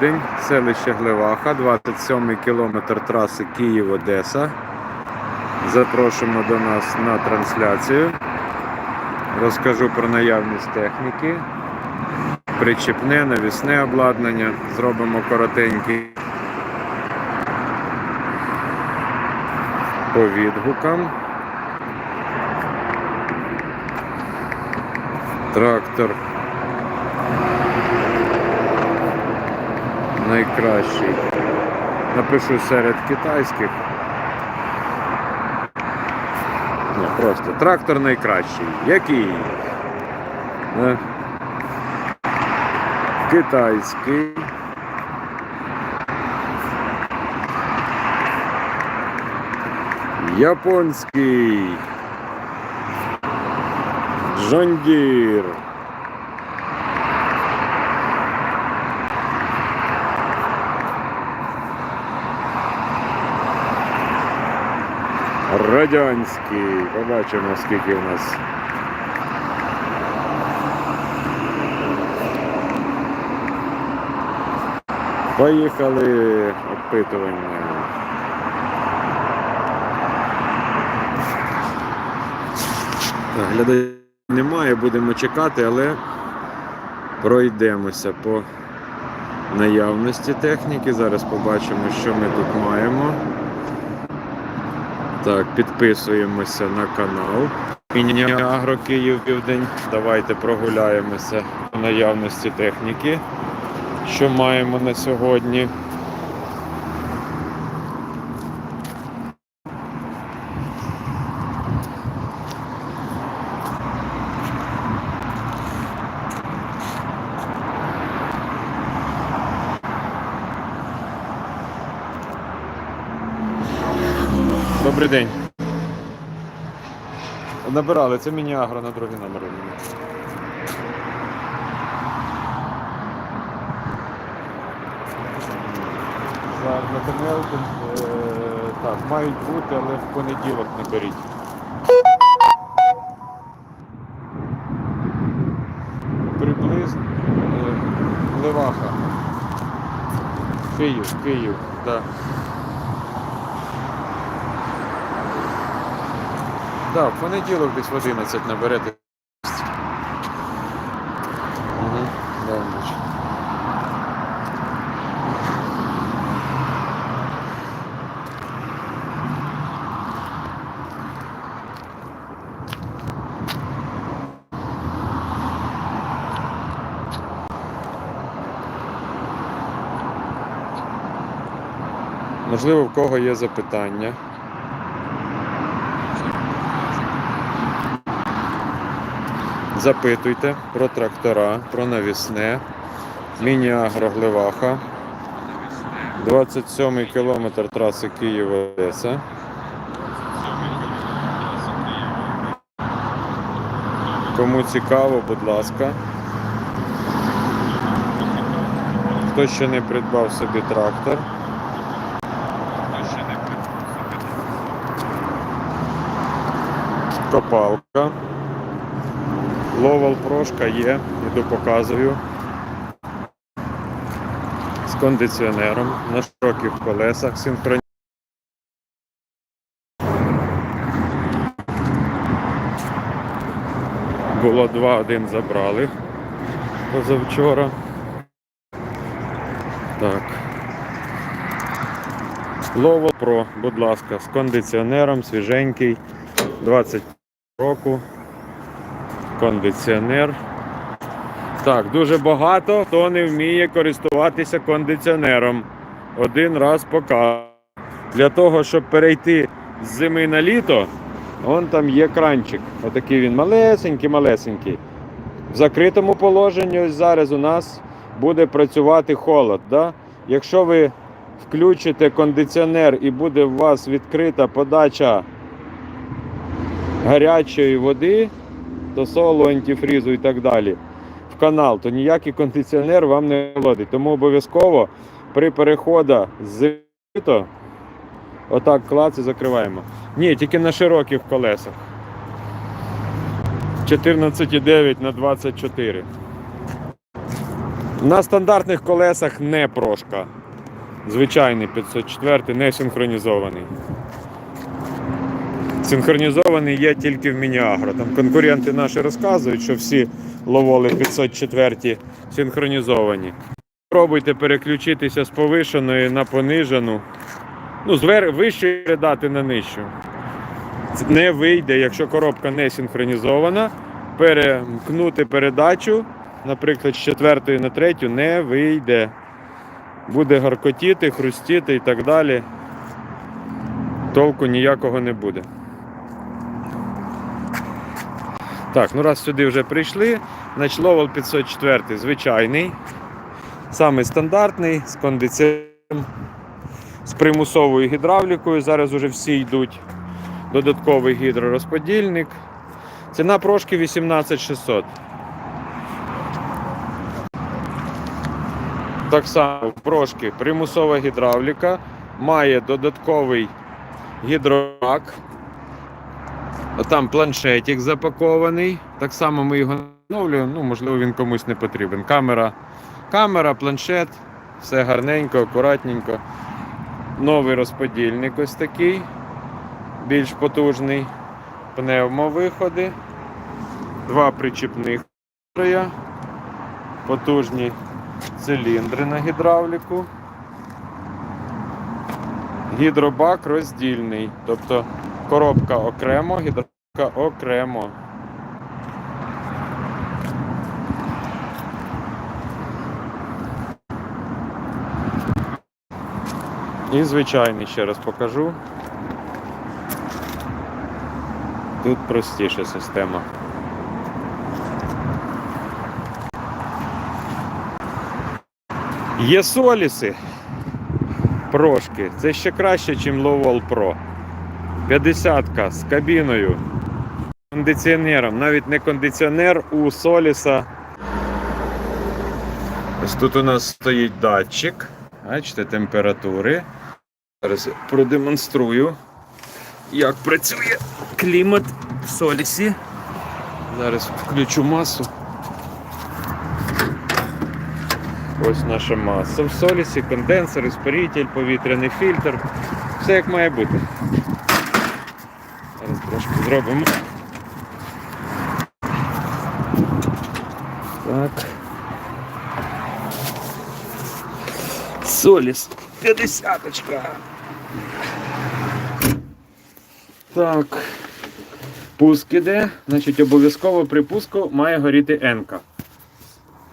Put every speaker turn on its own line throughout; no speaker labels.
Південь, селище Глеваха, 27 кілометр траси Київ-Одеса. Запрошуємо до нас на трансляцію. Розкажу про наявність техніки, причепне, навісне обладнання. Зробимо коротенький по відгукам. Трактор найкращий. Напишу серед китайських. Ну, просто трактор найкращий. Який? Е, Китайський. Японський. Жондір. Радянський. Побачимо, скільки в нас. Поїхали опитування. Глядачів немає, будемо чекати, але пройдемося по наявності техніки. Зараз побачимо, що ми тут маємо. Так, підписуємося на канал. Міні-Агро Київ Південь. Давайте прогуляємося по наявності техніки, що маємо на сьогодні. Набирали, це міні-агро на другий номер. За Натанелку, е, так, мають бути, але в понеділок не беріть. Приблизно е, Леваха. Київ, Київ, так. Да. Так, в понеділок десь в 11 наберете. Да. Можливо, в кого є запитання. Запитуйте про трактора, про навісне, міні-агроглеваха, 27 й кілометр траси Київ-Одеса. Кому цікаво, будь ласка. Хто ще не придбав собі трактор. Копалка. Ловал прошка є, іду показую. З кондиціонером на широких колесах синхронні. Було два, один забрали позавчора. Так. Лово Pro, будь ласка, з кондиціонером, свіженький, 20 року кондиціонер. Так, дуже багато хто не вміє користуватися кондиціонером. Один раз покажу. Для того, щоб перейти з зими на літо, вон там є кранчик. Отакий він малесенький-малесенький. В закритому положенні ось зараз у нас буде працювати холод. Да? Якщо ви включите кондиціонер і буде у вас відкрита подача гарячої води, до солу, антифрізу і так далі в канал, то ніякий кондиціонер вам не володить. Тому обов'язково при переходу з літо отак клац і закриваємо. Ні, тільки на широких колесах. 14,9 на 24. На стандартних колесах не прошка. Звичайний 504 не синхронізований. Синхронізований є тільки в Мініагро. Там конкуренти наші розказують, що всі ловоли 504 синхронізовані. Пробуйте переключитися з повишеної на понижену. Ну, з вищої передати на нижчу. Не вийде, якщо коробка не синхронізована. Перемкнути передачу, наприклад, з четвертої на третю, не вийде. Буде гаркотіти, хрустіти і так далі. Толку ніякого не буде. Так, ну раз сюди вже прийшли, значить ловол 504 звичайний, самий стандартний, з кондиціонером, з примусовою гідравлікою. Зараз вже всі йдуть. Додатковий гідророзподільник. Ціна прошки 18600. Так само прошки примусова гідравліка, має додатковий гідрорак. Там планшетик запакований. Так само ми його встановлюємо, ну, можливо, він комусь не потрібен. Камера, камера, планшет, все гарненько, акуратненько. Новий розподільник ось такий, більш потужний. Пневмовиходи, два причіпних троя, потужні циліндри на гідравліку. Гідробак роздільний, тобто коробка окремо, гідробака окремо. І звичайний ще раз покажу. Тут простіша система. Є соліси. Прошки. Це ще краще, ніж Lowell Pro. 50-ка з кабіною, кондиціонером. Навіть не кондиціонер у Соліса. Ось тут у нас стоїть датчик. Бачите, температури. Зараз продемонструю, як працює клімат в Солісі. Зараз включу масу. Ось наша маса в солісі, конденсер, іспаритель, повітряний фільтр. Все як має бути. Зараз трошки зробимо. Так. Соліс. 50 Так. Пуск іде. Значить, обов'язково при пуску має горіти енка.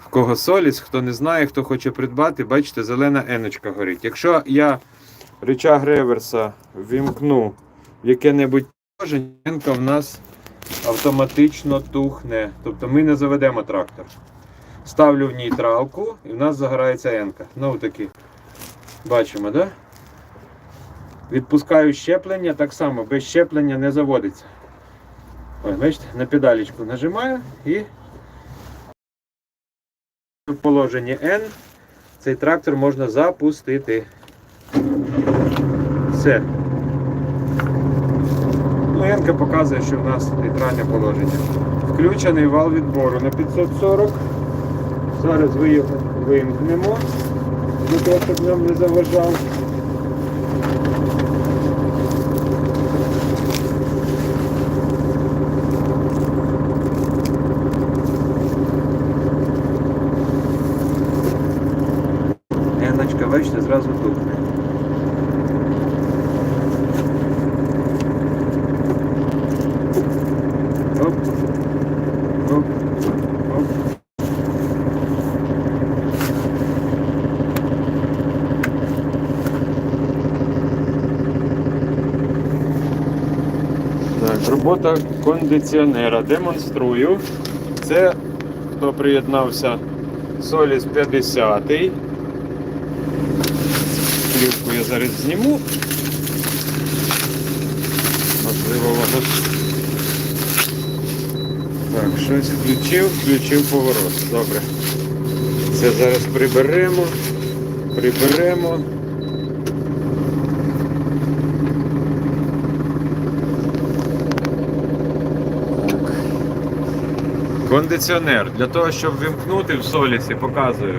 В кого соліс, хто не знає, хто хоче придбати, бачите, зелена еночка горить. Якщо я рычаг реверса ввімкну в яке-небудь положення, енка в нас автоматично тухне. Тобто ми не заведемо трактор. Ставлю в нейтралку і в нас загорається енка. Ну таки. Бачимо, да? Відпускаю щеплення, так само без щеплення не заводиться. Ось, бачите, на педалечку нажимаю і в положенні N цей трактор можна запустити. Все. Ну, показує, що в нас нейтральне положення. Включений вал відбору на 540. Зараз ви вимкнемо, щоб нам не заважав. Еночка, бачите, зразу тухне. Оп. Оп. Оп. Так, робота кондиціонера. Демонструю. Це хто приєднався Соліс 50. Плівку я зараз зніму. Можливо, воно. Щось включив, включив поворот. Добре. Це зараз приберемо. Приберемо. Кондиціонер. Для того, щоб вимкнути в солісі, показую.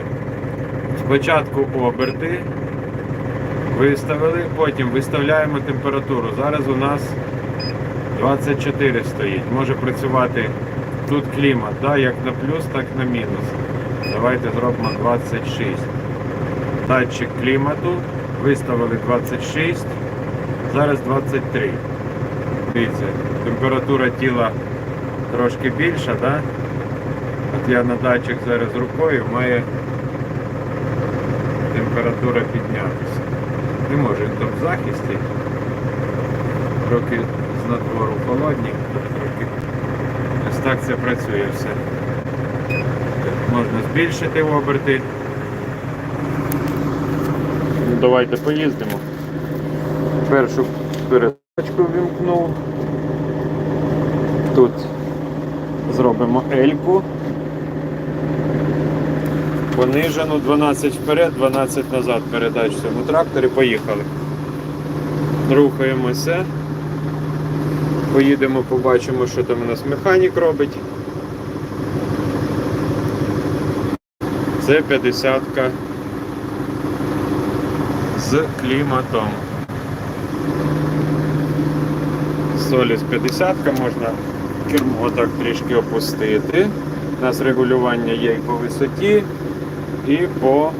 Спочатку оберти виставили, потім виставляємо температуру. Зараз у нас 24 стоїть. Може працювати тут клімат, да, як на плюс, так на мінус. Давайте зробимо 26. Датчик клімату. Виставили 26, зараз 23. Дивіться, температура тіла трошки більша, да? От я на датчик зараз рукою має температура піднятися. Не може він в захисті. Трохи з надвору холодні, так це працює все. Можна збільшити оберти. Давайте поїздимо. Першу передачку вімкнув. Тут зробимо ельку. Понижену 12 вперед, 12 назад передач цьому тракторі. Поїхали. Рухаємося. Поїдемо, побачимо, що там у нас механік робить. Це 50-ка з кліматом. Соліс 50 можна кермо отак трішки опустити. У нас регулювання є і по висоті, і по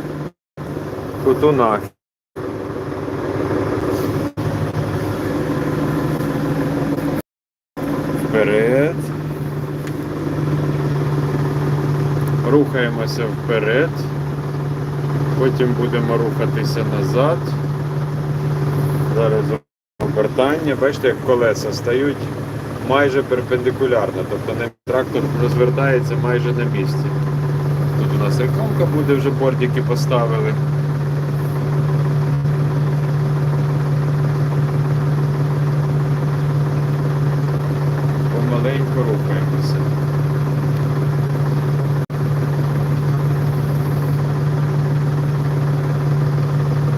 кутунах. Вперед. Рухаємося вперед. Потім будемо рухатися назад. Зараз обертання. Бачите, як колеса стають майже перпендикулярно. Тобто трактор розвертається майже на місці. Тут у нас іконка буде, вже бордики поставили. Помаленьку рухаємося.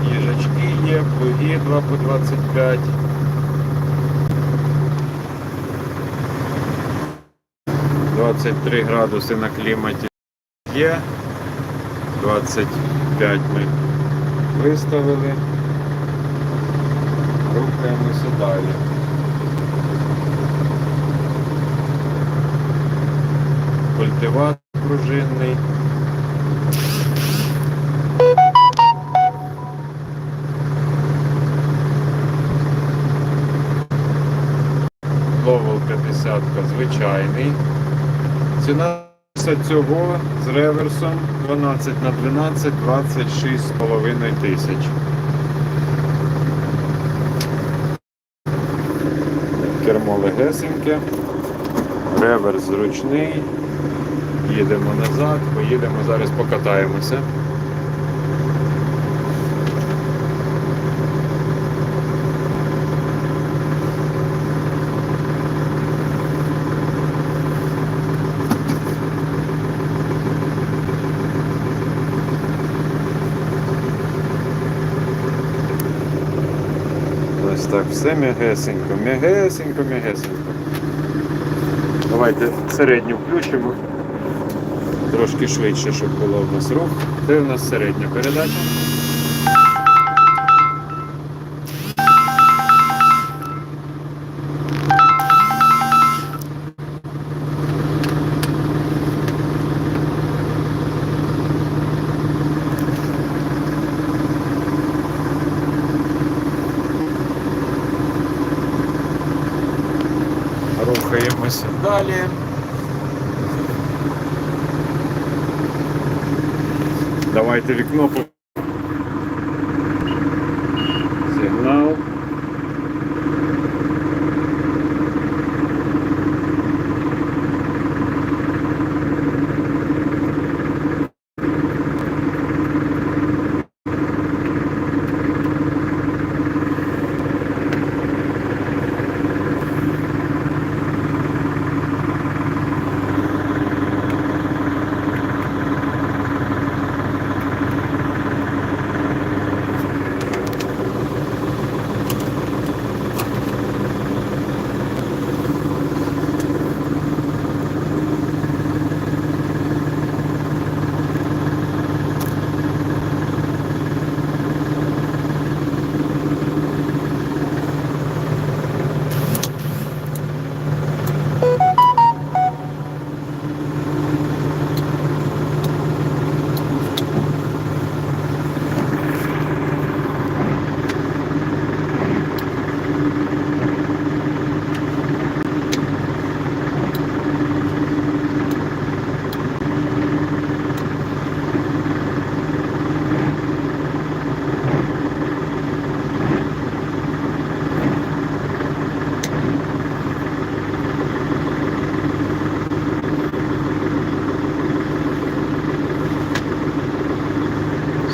Їжачки є, плуги 2 по 25. Двадцять три градуси на кліматі є. 25 ми виставили. Рухаємося далі. Культиватор пружинний. 50 звичайний. Ціна цього з реверсом 12 на 12 26,5 тисяч. Кермо легесеньке, реверс зручний. Їдемо назад, поїдемо, зараз покатаємося. Ось так, все м'ягесенько, м'ягесенько, м'ягесенько. Давайте середню включимо. Трошки швидше, щоб було в нас рух. Це у нас середня передача. Рухаємося далі. Давайте вікно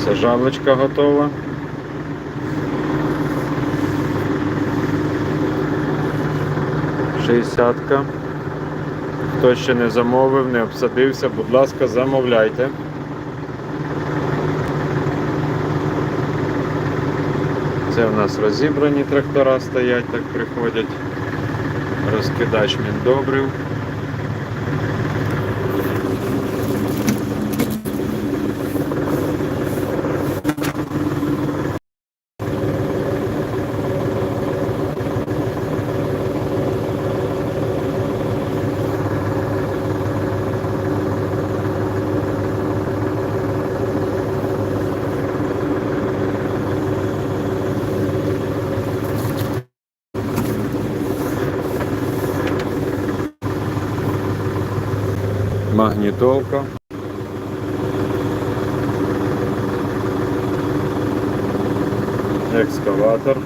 Сажалочка готова. Шістдесятка. Хто ще не замовив, не обсадився, будь ласка, замовляйте. Це в нас розібрані трактора стоять, так приходять. Розкидач міндобрив. Магнітолка. Екскаватор.